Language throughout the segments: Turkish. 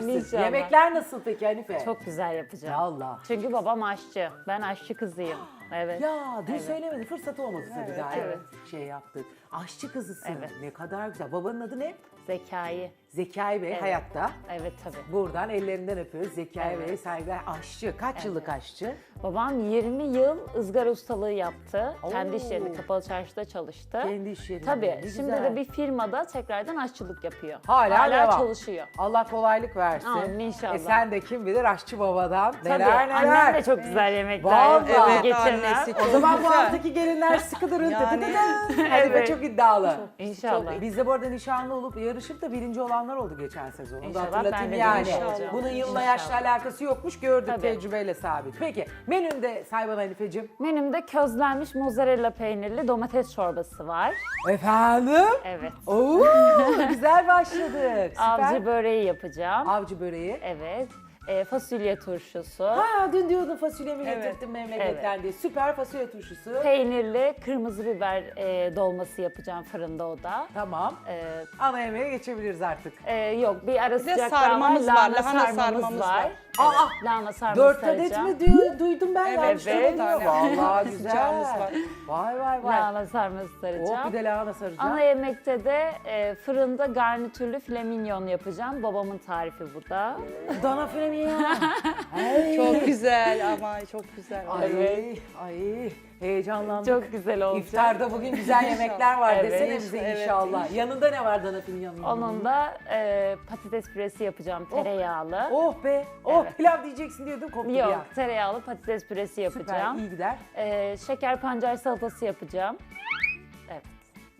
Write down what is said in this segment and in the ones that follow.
İnşallah. Yemekler nasıl peki Hanife? Çok güzel yapacağım. Allah. Çünkü babam aşçı. Ben aşçı kızıyım. Evet. Ya dün söylemedi fırsat olmadı tabii daha evet. şey yaptık. Aşçı kızısın. Evet. Ne kadar güzel. Babanın adı ne? Zekayı. Zekai Bey Evet. hayatta. Evet tabii. Buradan ellerinden öpüyoruz. Zekai Evet. Bey saygılar. Aşçı. Kaç yıllık aşçı? Babam 20 yıl ızgara ustalığı yaptı. Kendi iş Oo. yerinde, kapalı çarşıda çalıştı. Kendi iş yerinde. Tabii. Ne Şimdi güzel. de bir firmada tekrardan aşçılık yapıyor. Hala devam. çalışıyor. Allah kolaylık versin. Amin, inşallah. E sen de kim bilir aşçı babadan Tabii. neler neler. Annem de çok güzel yemekler Vallahi. Evet, Geçenler. Annesi O çok zaman bu haftaki gelinler sıkı durun. Yani. Yani. Evet. çok iddialı. İnşallah. Biz de bu arada nişanlı olup yarışıp da birinci olanlar oldu geçen sezon. Onu da İnşallah hatırlatayım ben de yani. birinci olacağım. Bunun yılla yaşla alakası yokmuş gördük Tabii. tecrübeyle sabit. Peki menünde say bana Hanifeciğim. Menümde közlenmiş mozzarella peynirli domates çorbası var. Efendim? Evet. Oo, güzel başladık. Süper. Avcı böreği yapacağım. Avcı böreği. Evet. E, fasulye turşusu. Ha dün diyordun fasulyemi Evet. getirttim memleketten diye. Süper fasulye turşusu. Peynirli kırmızı biber e, dolması yapacağım fırında o da. Tamam. E, Ana yemeğe geçebiliriz artık. e, yok bir ara sıcak sarmamız var, Lahana sarmamız var. Aa! Lahana sarması Dört adet saracağım. mi diyor, duydum ben yanlış evet. tane. Vallahi güzel. Var. Vay vay vay. Lahana sarması Oh saracağım. bir de lahana saracağım. Ana yemekte de e, fırında garnitürlü flaminyon yapacağım. Babamın tarifi bu da. Dana flamingon. Ay. Çok güzel ama çok güzel. Ay, ay heyecanlandık. Çok güzel olacak. İftarda bugün güzel yemekler var Evet. desene bize Evet. inşallah. Yanında ne var dana flamingonun? Onun da e, patates püresi yapacağım tereyağlı. Oh be. Oh Evet. pilav diyeceksin diyordum koptu Yok an. tereyağlı patates püresi Süper yapacağım. iyi gider. E, şeker pancar salatası yapacağım. Evet.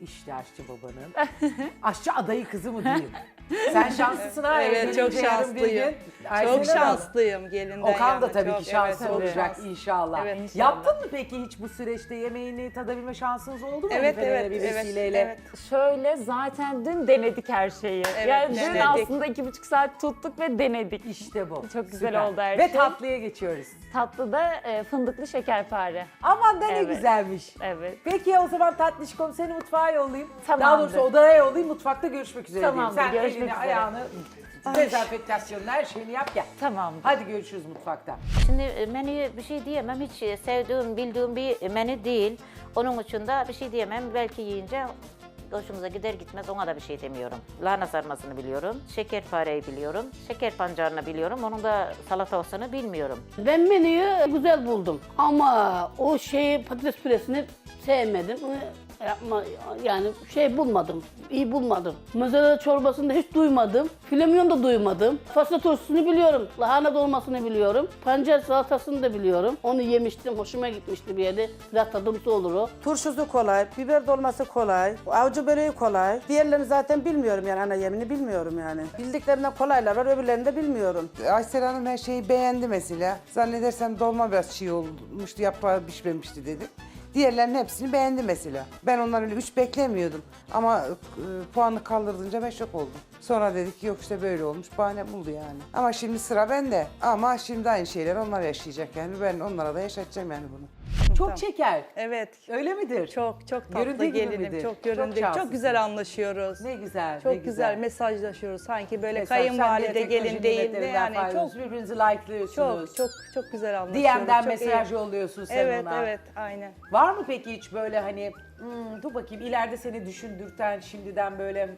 İşte aşçı babanın. aşçı adayı kızı mı diyeyim? Sen şanslısın ha. Evet çok yarın bir şanslıyım. gün. Çok şanslıyım gelinden Okan da yana. tabii Çok- ki şanslı evet, olacak şanslı. inşallah. Evet, inşallah. Yaptın mı peki hiç bu süreçte yemeğini tadabilme şansınız oldu mu? Evet Hanife'yle evet bir evet, vesileyle? evet. Şöyle zaten dün denedik her şeyi. Evet, yani dün denedik. aslında iki buçuk saat tuttuk ve denedik. İşte bu. Çok güzel Süper. oldu her Ve şey. tatlıya geçiyoruz. Tatlıda e, fındıklı şekerpare. Aman da ne Evet. güzelmiş. Evet. Peki o zaman tatlışkom seni mutfağa yollayayım. Daha Tamamdır. doğrusu odaya yollayayım mutfakta görüşmek üzere Tamamdır, diyeyim. Sen görüşmek elini üzere. ayağını dezenfektasyonunu her şeyini yap gel. Tamam. Hadi görüşürüz mutfakta. Şimdi e, menüye bir şey diyemem. Hiç e, sevdiğim, bildiğim bir menü değil. Onun için de bir şey diyemem. Belki yiyince hoşumuza gider gitmez ona da bir şey demiyorum. Lahana sarmasını biliyorum. Şekerpareyi biliyorum. Şeker pancarını biliyorum. Onun da salata olsunu bilmiyorum. Ben menüyü güzel buldum ama o şeyi patates püresini sevmedim. Yapma yani şey bulmadım, iyi bulmadım. Mozzarella çorbasını da hiç duymadım. Flamingon da duymadım. Fasulye turşusunu biliyorum. Lahana dolmasını biliyorum. Pancar salatasını da biliyorum. Onu yemiştim, hoşuma gitmişti bir yerde. Biraz tadımsı olur o. Turşusu kolay, biber dolması kolay, avcı böreği kolay. Diğerlerini zaten bilmiyorum yani ana yemini bilmiyorum yani. Bildiklerimden kolaylar var, öbürlerini de bilmiyorum. Aysel Hanım her şeyi beğendi mesela. Zannedersem dolma biraz çiğ olmuştu, yaprağı pişmemişti dedi. Diğerlerinin hepsini beğendi mesela. Ben ondan öyle üç beklemiyordum. Ama e, puanı kaldırınca ben şok oldum. Sonra dedik ki yok işte böyle olmuş, bahane buldu yani. Ama şimdi sıra bende. Ama şimdi aynı şeyler onlar yaşayacak yani. Ben onlara da yaşatacağım yani bunu. Çok şeker. Evet. Öyle midir? Çok çok tatlı Göründüğü gibi gelinim. midir? Çok göründük. Çok, şanslısın. güzel anlaşıyoruz. Ne güzel, Çok ne güzel. güzel. mesajlaşıyoruz. Sanki böyle Mesela sen kayınvalide teknoloji gelin değil de nimetlerinden yani çok birbirinizi like'lıyorsunuz. çok çok çok güzel anlaşıyoruz. DM'den çok mesaj iyi. yolluyorsun sen Evet ona. evet aynen. Var mı peki hiç böyle hani "Hmm, dur bakayım ileride seni düşündürten şimdiden böyle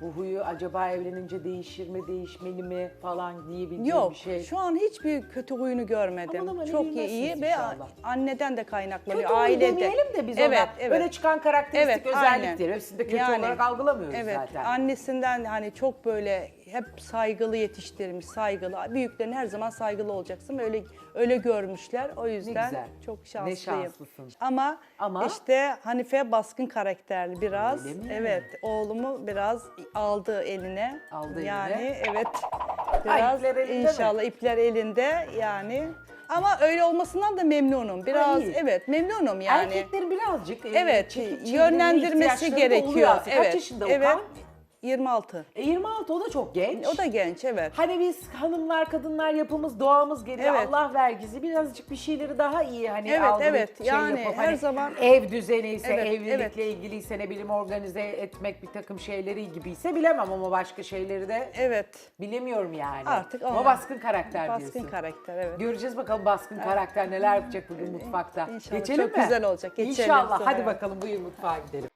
bu huyu acaba evlenince değişir mi değişmeli mi falan diyebileceğin Yok bir şey. şu an hiçbir kötü huyunu görmedim. Aman aman, çok iyi iyi, bilmezsiniz ve inşallah. anneden de kaynaklanıyor. Kötü huyu ailede. demeyelim de biz evet, ona evet. öne çıkan karakteristik Evet, özelliktir. aynen. Hepsini de kötü Yani, olarak algılamıyoruz evet, zaten. annesinden hani çok böyle hep saygılı yetiştirmiş, saygılı. Büyüklerin her zaman saygılı olacaksın. Öyle öyle görmüşler. O yüzden güzel. çok Ne şanslıyım. şanslısın. Ama, Ama? işte Hanife baskın karakterli biraz. Öyle mi? Evet, oğlumu biraz aldı eline. Aldı yani, eline. evet. Biraz ipler elinde mi? inşallah ipler elinde yani. Ama öyle olmasından da memnunum. Biraz iyi. evet memnunum yani. Erkeklerin birazcık e, Evet, çekip çevirme yönlendirmesi ihtiyaçları da gerekiyor. aslında. Kaç Evet, yaşında evet. Okan? 26. E 26 o da çok genç. O da genç evet. Hani biz hanımlar, kadınlar yapımız, doğamız gereği Evet. Allah vergisi birazcık bir şeyleri daha iyi hani Evet, algılayıp evet. şey Yani yapıp her hani zaman- ev düzeni ise, Evet, evlilikle evet. ilgiliyse ne bileyim organize etmek bir takım şeyleri gibiyse bilemem ama başka şeyleri de Evet. bilemiyorum yani. Artık ama baskın karakter Baskın diyorsun. karakter evet. Göreceğiz bakalım baskın karakter neler yapacak bugün mutfakta. İnşallah Geçelim çok mi? güzel olacak. Geçelim İnşallah. Zuhal Hadi bakalım buyur mutfağa gidelim.